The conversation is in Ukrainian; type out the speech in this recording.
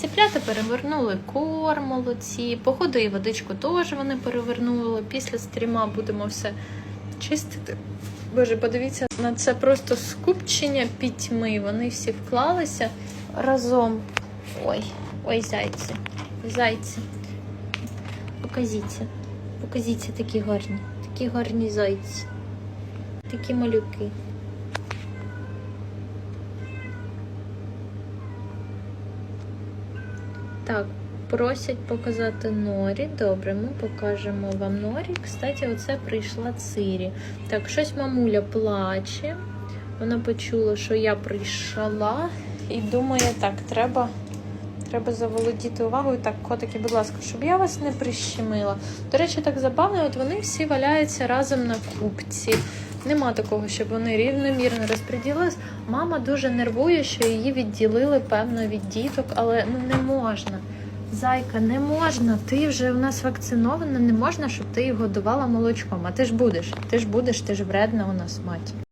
Ціплята перевернули корм, молодці. Походу і водичку теж вони перевернули. Після стріма будемо все чистити. Боже, подивіться на це просто скупчення пітьми. Вони всі вклалися разом. Ой, ой, зайці. Зайці. Покажіться. Покажіться такі гарні. Такі гарні зайці. Такі малюки. Так, просять показати норі. Добре, ми покажемо вам норі. Кстати, оце прийшла Цирі. Так, щось мамуля плаче. Вона почула, що я прийшла, і думає, так, треба. Треба заволодіти увагою. Так, котики, будь ласка, щоб я вас не прищемила. До речі, так забавно, от вони всі валяються разом на купці. Нема такого, щоб вони рівномірно розподілились. Мама дуже нервує, що її відділили, певно, від діток, але ну не можна. Зайка, не можна. Ти вже у нас вакцинована, не можна, щоб ти його годувала молочком. А ти ж будеш, ти ж будеш, ти ж вредна у нас мать.